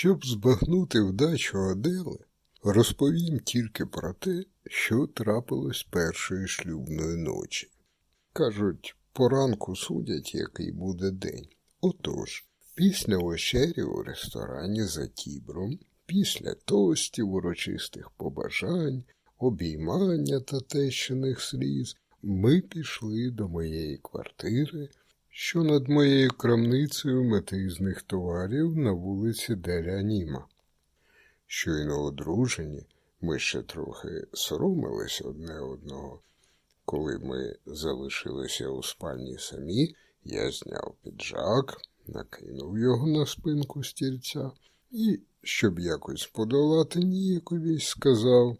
Щоб збагнути вдачу Адели, розповім тільки про те, що трапилось першої шлюбної ночі. Кажуть, поранку судять, який буде день. Отож, після вечері у ресторані за Тібром, після тостів, урочистих побажань, обіймання та тещиних сліз, ми пішли до моєї квартири, що над моєю крамницею метизних товарів на вулиці Деля Німа. Щойно одружені, ми ще трохи соромились одне одного. Коли ми залишилися у спальні самі, я зняв піджак, накинув його на спинку стільця і, щоб якось подолати ніяковість, сказав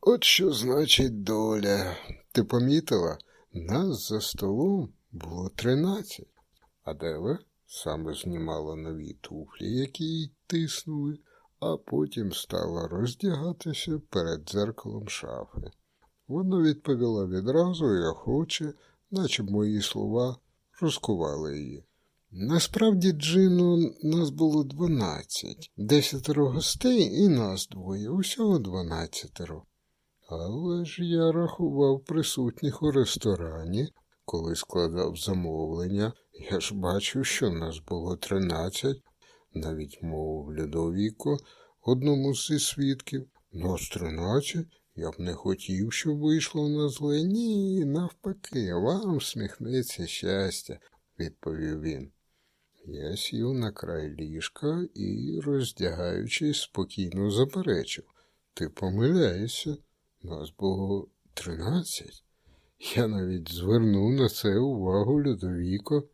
От що значить доля. Ти помітила, нас за столом було тринадцять. Адела саме знімала нові туфлі, які їй тиснули, а потім стала роздягатися перед дзеркалом шафи. Вона відповіла відразу і охоче, наче мої слова розкували її. Насправді, Джину, нас було дванадцять, десятеро гостей і нас двоє, усього дванадцятеро. Але ж я рахував присутніх у ресторані, коли складав замовлення. Я ж бачив, що нас було тринадцять, навіть мовив Людовіко, одному зі свідків. Нас тринадцять, я б не хотів, щоб вийшло на зле. Ні, навпаки, вам сміхнеться щастя, відповів він. Я сів на край ліжка і, роздягаючись, спокійно заперечив. Ти помиляєшся, нас було тринадцять. Я навіть звернув на це увагу Людовіко.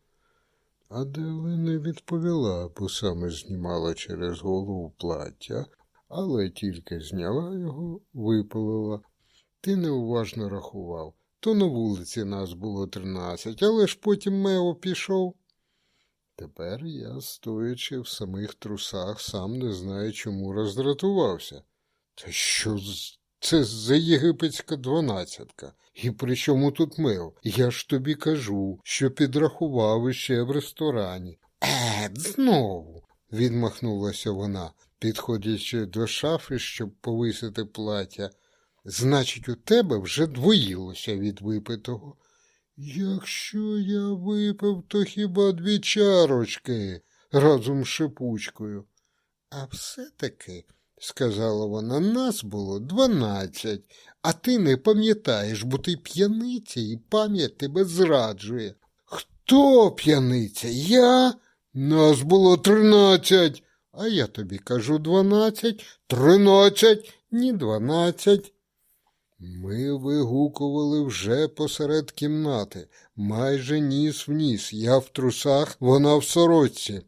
Аделе не відповіла, бо саме знімала через голову плаття, але тільки зняла його, випалила. Ти неуважно рахував. То на вулиці нас було тринадцять, але ж потім Мео пішов. Тепер я, стоячи в самих трусах, сам не знаю, чому роздратувався. Та що з- це за єгипетська дванадцятка? І при чому тут мел? Я ж тобі кажу, що підрахував іще в ресторані. Е, знову. відмахнулася вона, підходячи до шафи, щоб повисити плаття. Значить, у тебе вже двоїлося від випитого. Якщо я випив, то хіба дві чарочки разом з шипучкою. А все-таки, сказала вона, нас було дванадцять, а ти не пам'ятаєш, бо ти п'яниця і пам'ять тебе зраджує. Хто п'яниця? Я? Нас було тринадцять. А я тобі кажу дванадцять, тринадцять, ні дванадцять. Ми вигукували вже посеред кімнати, майже ніс в ніс. Я в трусах, вона в сорочці.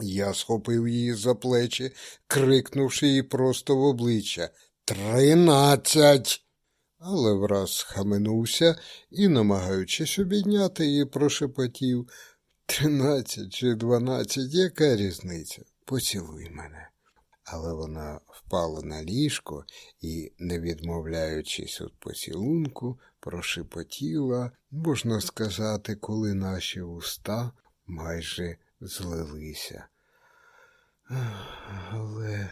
Я схопив її за плечі, крикнувши їй просто в обличчя Тринадцять. Але враз схаменувся і, намагаючись обідняти її, прошепотів Тринадцять чи дванадцять, яка різниця? Поцілуй мене. Але вона впала на ліжко і, не відмовляючись від поцілунку, прошепотіла, можна сказати, коли наші уста майже злилися. Але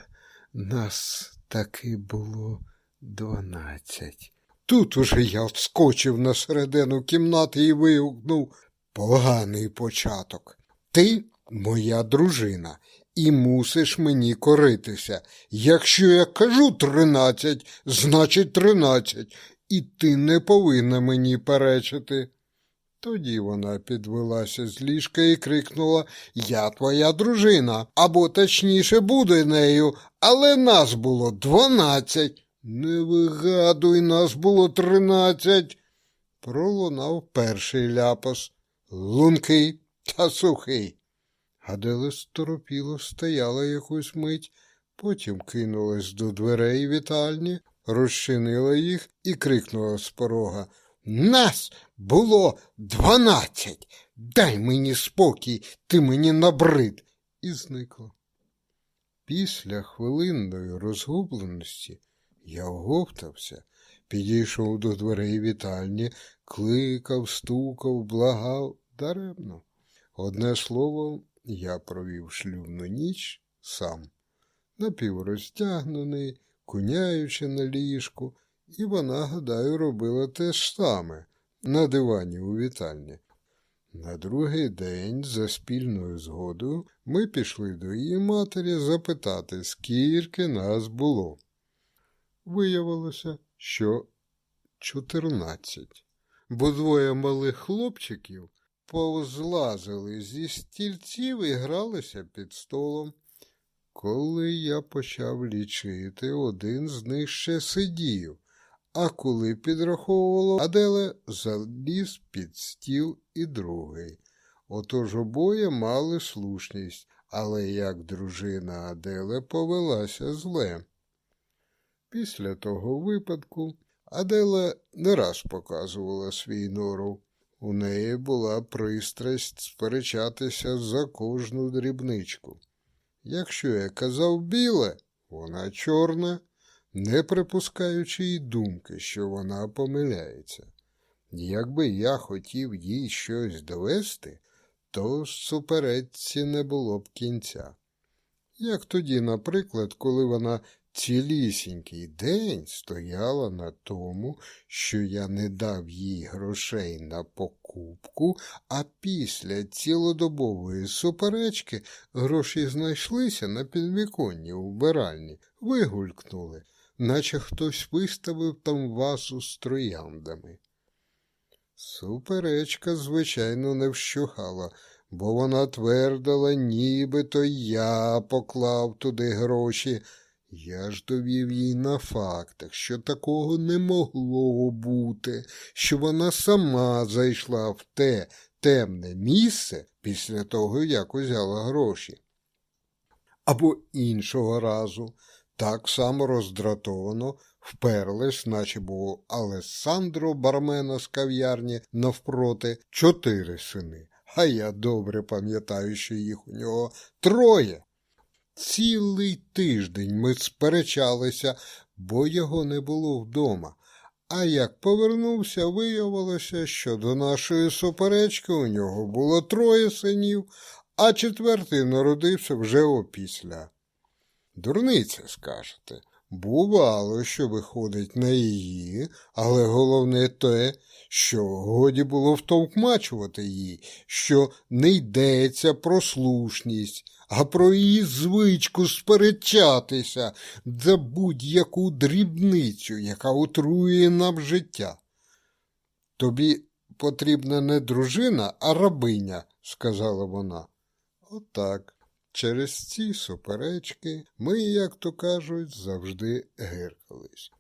нас таки було дванадцять. Тут уже я вскочив на середину кімнати і вигукнув поганий початок. Ти моя дружина, і мусиш мені коритися. Якщо я кажу тринадцять, значить тринадцять, і ти не повинна мені перечити. Тоді вона підвелася з ліжка і крикнула Я твоя дружина, або точніше буде нею, але нас було дванадцять. Не вигадуй, нас було тринадцять. Пролунав перший ляпас, лункий та сухий. Гадела сторопіло стояла якусь мить, потім кинулась до дверей вітальні, розчинила їх і крикнула з порога Нас було дванадцять. Дай мені спокій, ти мені набрид. І зникла. Після хвилинної розгубленості я оговтався, підійшов до дверей вітальні, кликав, стукав, благав даремно. Одне слово, я провів шлюбну ніч сам. напіврозтягнений, куняючи на ліжку, і вона, гадаю, робила те ж саме на дивані у вітальні. На другий день, за спільною згодою, ми пішли до її матері запитати, скільки нас було. Виявилося, що чотирнадцять, бо двоє малих хлопчиків повзлазили зі стільців і гралися під столом. Коли я почав лічити, один з них ще сидів, а коли підраховувало, Аделе заліз під стіл і другий. Отож обоє мали слушність, але як дружина Аделе повелася зле. Після того випадку Адела не раз показувала свій норов. У неї була пристрасть сперечатися за кожну дрібничку. Якщо я казав біле, вона чорна, не припускаючи й думки, що вона помиляється. Якби я хотів їй щось довести, то суперечці не було б кінця. Як тоді, наприклад, коли вона цілісінький день стояла на тому, що я не дав їй грошей на покупку, а після цілодобової суперечки гроші знайшлися на підвіконні у вбиральні, вигулькнули, наче хтось виставив там вазу з трояндами. Суперечка, звичайно, не вщухала, бо вона твердила, нібито я поклав туди гроші. Я ж довів їй на фактах, що такого не могло бути, що вона сама зайшла в те темне місце після того, як узяла гроші. Або іншого разу, так само роздратовано, вперлись, наче було Алессандро бармена з кав'ярні навпроти чотири сини. А я добре пам'ятаю, що їх у нього троє. Цілий тиждень ми сперечалися, бо його не було вдома. А як повернувся, виявилося, що до нашої суперечки у нього було троє синів, а четвертий народився вже опісля. Дурниця, скажете. Бувало, що виходить на її, але головне те, що годі було втовкмачувати її, що не йдеться про слушність, а про її звичку сперечатися за будь-яку дрібницю, яка отрує нам життя. Тобі потрібна не дружина, а рабиня, сказала вона. Отак. Через ці суперечки ми, як то кажуть, завжди гиркались.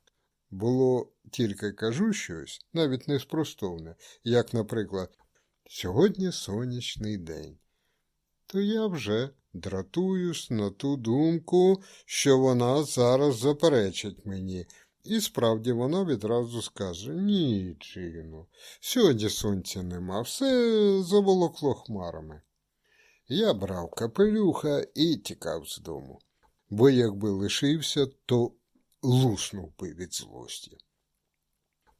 Було тільки кажу щось, навіть неспростовне, як, наприклад, сьогодні сонячний день. То я вже дратуюсь на ту думку, що вона зараз заперечить мені, і справді вона відразу скаже Ні, Джину, сьогодні сонця нема, все заволокло хмарами. Я брав капелюха і тікав з дому, бо якби лишився, то луснув би від злості.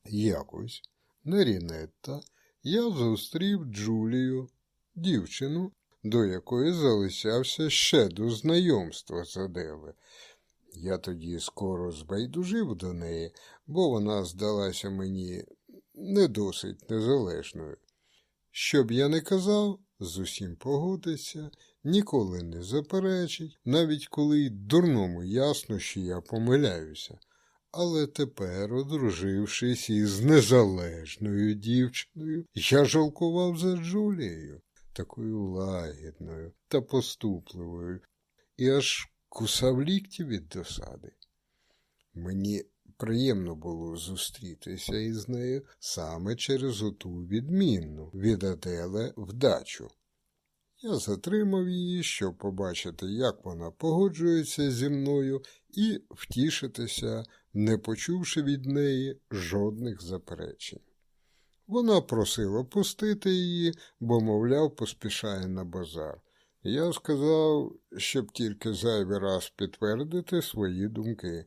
Якось на Рінетта я зустрів Джулію, дівчину, до якої залишався ще до знайомства з Адели. Я тоді скоро збайдужив до неї, бо вона здалася мені не досить незалежною. Що б я не казав, з усім погодиться, ніколи не заперечить, навіть коли й дурному ясно, що я помиляюся. Але тепер, одружившись із незалежною дівчиною, я жалкував за Джулією, такою лагідною та поступливою, і аж кусав лікті від досади. Мені приємно було зустрітися із нею саме через оту відмінну від Аделе вдачу. Я затримав її, щоб побачити, як вона погоджується зі мною, і втішитися, не почувши від неї жодних заперечень. Вона просила пустити її, бо, мовляв, поспішає на базар. Я сказав, щоб тільки зайвий раз підтвердити свої думки.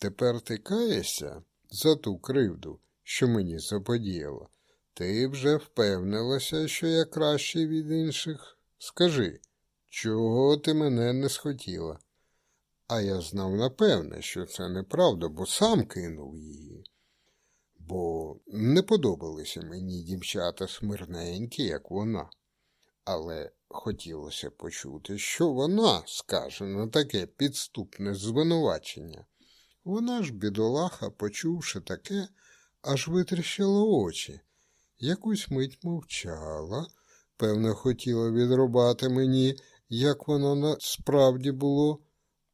Тепер ти каєшся за ту кривду, що мені заподіяла. Ти вже впевнилася, що я кращий від інших. Скажи, чого ти мене не схотіла? А я знав напевне, що це неправда, бо сам кинув її. Бо не подобалися мені дівчата смирненькі, як вона. Але хотілося почути, що вона скаже на таке підступне звинувачення. Вона ж, бідолаха, почувши таке, аж витріщила очі. Якусь мить мовчала, певно, хотіла відрубати мені, як воно насправді було,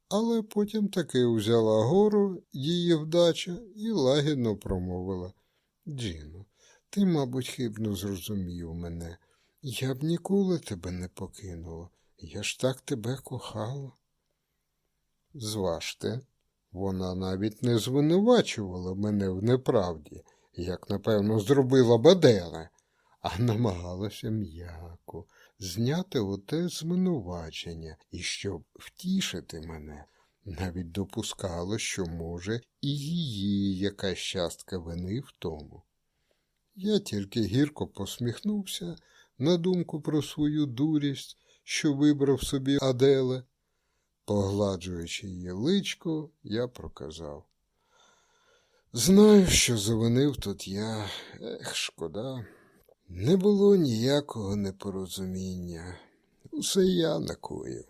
але потім таки взяла гору її вдача і лагідно промовила. Джіно, ти, мабуть, хибно зрозумів мене. Я б ніколи тебе не покинула. Я ж так тебе кохала. Зважте, вона навіть не звинувачувала мене в неправді, як, напевно, зробила Бадела, а намагалася м'яко зняти оте звинувачення і щоб втішити мене, навіть допускала, що може і її якась частка вини в тому. Я тільки гірко посміхнувся на думку про свою дурість, що вибрав собі Аделе. Погладжуючи її личко, я проказав. Знаю, що завинив тут я. Ех, шкода. Не було ніякого непорозуміння. Усе я накоїв.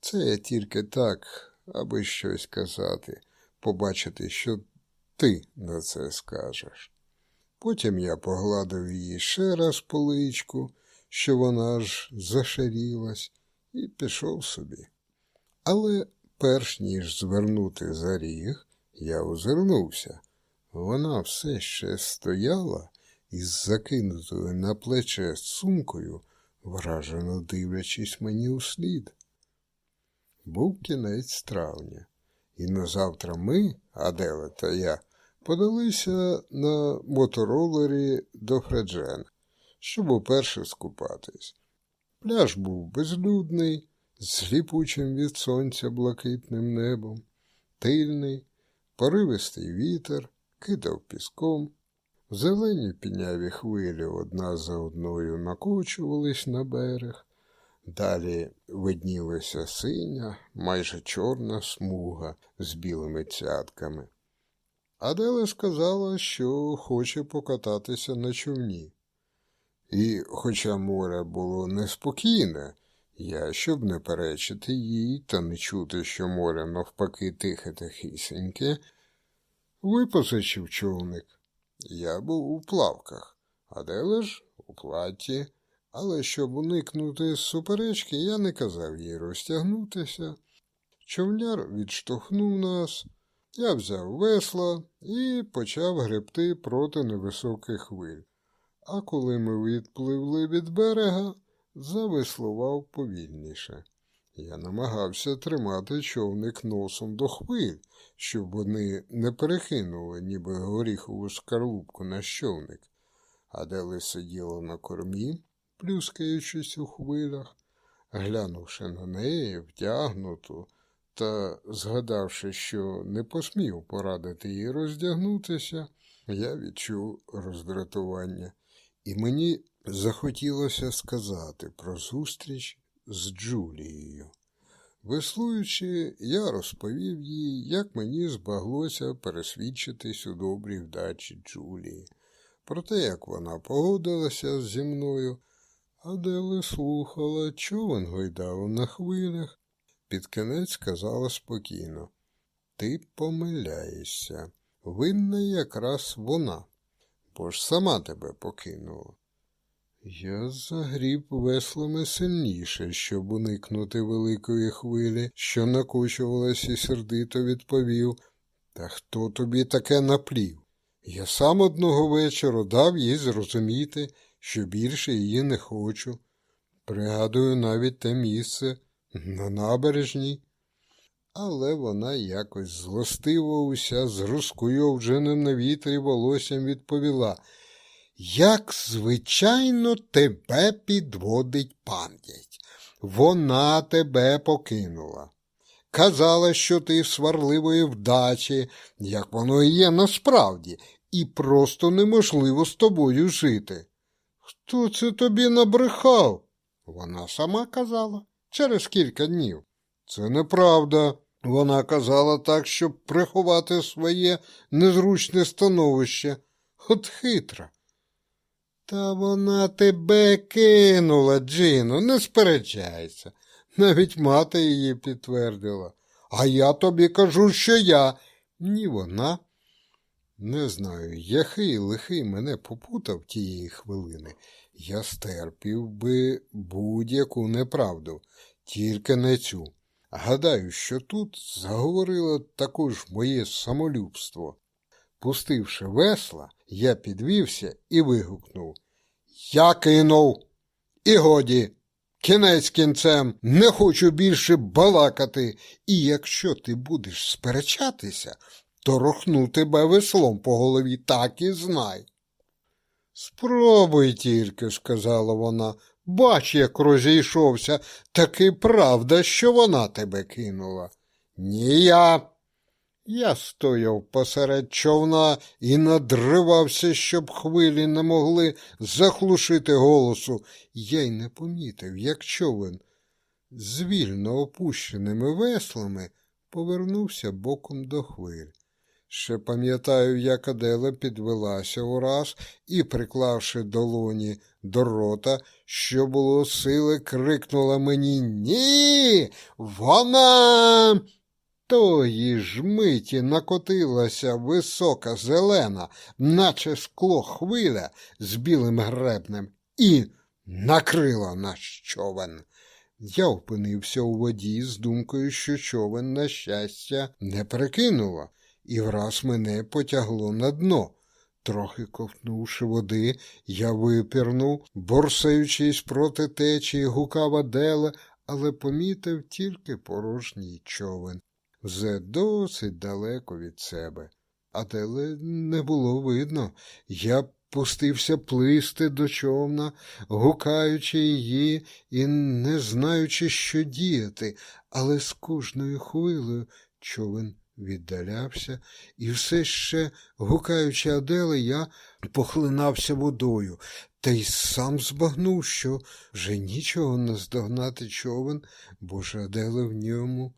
Це я тільки так, аби щось казати, побачити, що ти на це скажеш. Потім я погладив її ще раз по личку, що вона ж зашарілась, і пішов собі. Але перш ніж звернути за ріг, я озирнувся. Вона все ще стояла із закинутою на плече сумкою, вражено дивлячись мені услід. Був кінець травня, і на завтра ми, Адела та я, подалися на моторолері до Фреджена, щоб уперше скупатись. Пляж був безлюдний, з ліпучим від сонця блакитним небом, тильний, поривистий вітер кидав піском, зелені піняві хвилі одна за одною накочувались на берег, далі виднілася синя, майже чорна смуга з білими цятками. Адела сказала, що хоче покататися на човні. І, хоча море було неспокійне, я, щоб не перечити їй та не чути, що море навпаки тихе та хисеньке, випозичив човник. Я був у плавках, а де ж у платі, але щоб уникнути суперечки, я не казав їй розтягнутися. Човняр відштовхнув нас, я взяв весла і почав гребти проти невисоких хвиль. А коли ми відпливли від берега, завеслував повільніше. Я намагався тримати човник носом до хвиль, щоб вони не перекинули, ніби горіхову скарлупку на човник. Адели сиділа на кормі, плюскаючись у хвилях, глянувши на неї, вдягнуту, та згадавши, що не посмів порадити їй роздягнутися, я відчув роздратування, і мені захотілося сказати про зустріч з Джулією. Веслуючи, я розповів їй, як мені збаглося пересвідчитись у добрій вдачі Джулії, про те, як вона погодилася зі мною, а Дели слухала, човен гойдав на хвилях. Під кінець сказала спокійно Ти помиляєшся. Винна якраз вона, бо ж сама тебе покинула. Я загріб веслами сильніше, щоб уникнути великої хвилі, що накочувалась і сердито відповів. Та хто тобі таке наплів? Я сам одного вечора дав їй зрозуміти, що більше її не хочу. Пригадую навіть те місце на набережній. Але вона якось злостиво уся з розкуйовдженим на вітрі волоссям відповіла – як, звичайно, тебе підводить пам'ять. Вона тебе покинула. Казала, що ти сварливої вдачі, як воно і є насправді, і просто неможливо з тобою жити. Хто це тобі набрехав? Вона сама казала через кілька днів. Це неправда. Вона казала так, щоб приховати своє незручне становище. От хитра. Та вона тебе кинула, Джину, не сперечайся. Навіть мати її підтвердила. А я тобі кажу, що я. Ні вона. Не знаю, який лихий мене попутав тієї хвилини. Я стерпів би будь-яку неправду, тільки не цю. Гадаю, що тут заговорило також моє самолюбство. Пустивши весла, я підвівся і вигукнув Я кинув. І годі. Кінець кінцем не хочу більше балакати, і якщо ти будеш сперечатися, то рохну тебе веслом по голові, так і знай. Спробуй тільки, сказала вона, бач, як розійшовся, таки правда, що вона тебе кинула. Ні я. Я стояв посеред човна і надривався, щоб хвилі не могли захлушити голосу. Я й не помітив, як човен з вільно опущеними веслами повернувся боком до хвиль. Ще пам'ятаю, як Адела підвелася ураз і, приклавши долоні до рота, що було сили, крикнула мені Ні, вона. Тої ж миті накотилася висока зелена, наче скло хвиля з білим гребнем, і накрила наш човен. Я опинився у воді з думкою, що човен, на щастя, не перекинуло, і враз мене потягло на дно. Трохи ковтнувши води, я випірнув, борсаючись проти течії, гукав Аделе, але помітив тільки порожній човен вже досить далеко від себе. Адели не було видно. Я пустився плисти до човна, гукаючи її і не знаючи, що діяти, але з кожною хвилею човен віддалявся, і все ще, гукаючи Адели, я похлинався водою, та й сам збагнув, що вже нічого не здогнати човен, бо ж Адели в ньому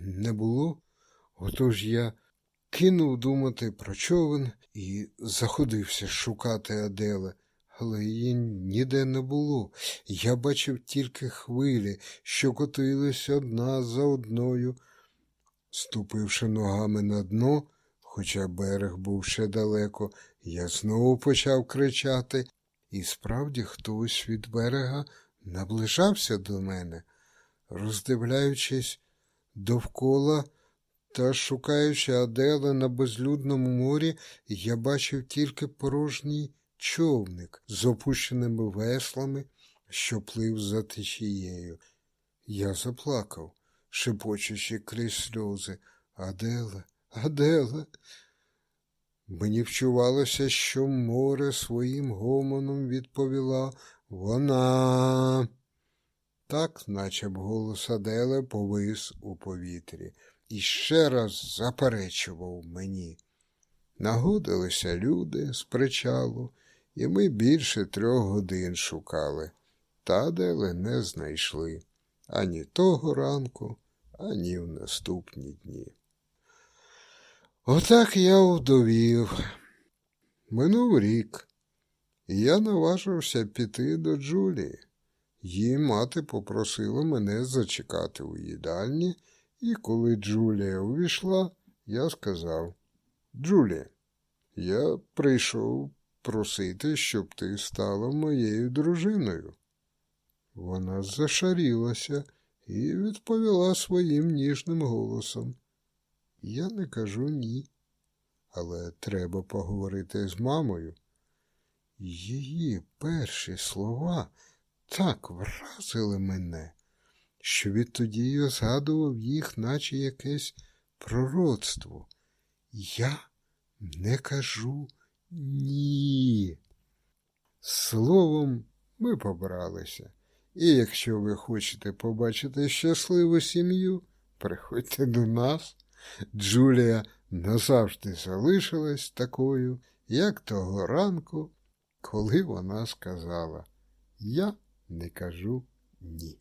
не було. Отож я кинув думати про човен і заходився шукати Аделе, але її ніде не було. Я бачив тільки хвилі, що котились одна за одною. Ступивши ногами на дно, хоча берег був ще далеко, я знову почав кричати, і справді хтось від берега наближався до мене, роздивляючись довкола та шукаючи Адели на безлюдному морі, я бачив тільки порожній човник з опущеними веслами, що плив за течією. Я заплакав, шепочучи крізь сльози. Аделе, Аделе. Мені вчувалося, що море своїм гомоном відповіла вона. Так, наче б голос Аделе повис у повітрі і ще раз заперечував мені. Нагодилися люди з причалу, і ми більше трьох годин шукали, та Аделе не знайшли ані того ранку, ані в наступні дні. Отак я вдовів. Минув рік, і я наважився піти до Джулії. Її мати попросила мене зачекати у їдальні, і коли Джулія увійшла, я сказав Джулія, я прийшов просити, щоб ти стала моєю дружиною. Вона зашарілася і відповіла своїм ніжним голосом. Я не кажу ні, але треба поговорити з мамою. Її перші слова так вразили мене, що відтоді я згадував їх, наче якесь пророцтво. Я не кажу ні. Словом, ми побралися. І якщо ви хочете побачити щасливу сім'ю, приходьте до нас. Джулія назавжди залишилась такою, як того ранку, коли вона сказала Я не кажу ні.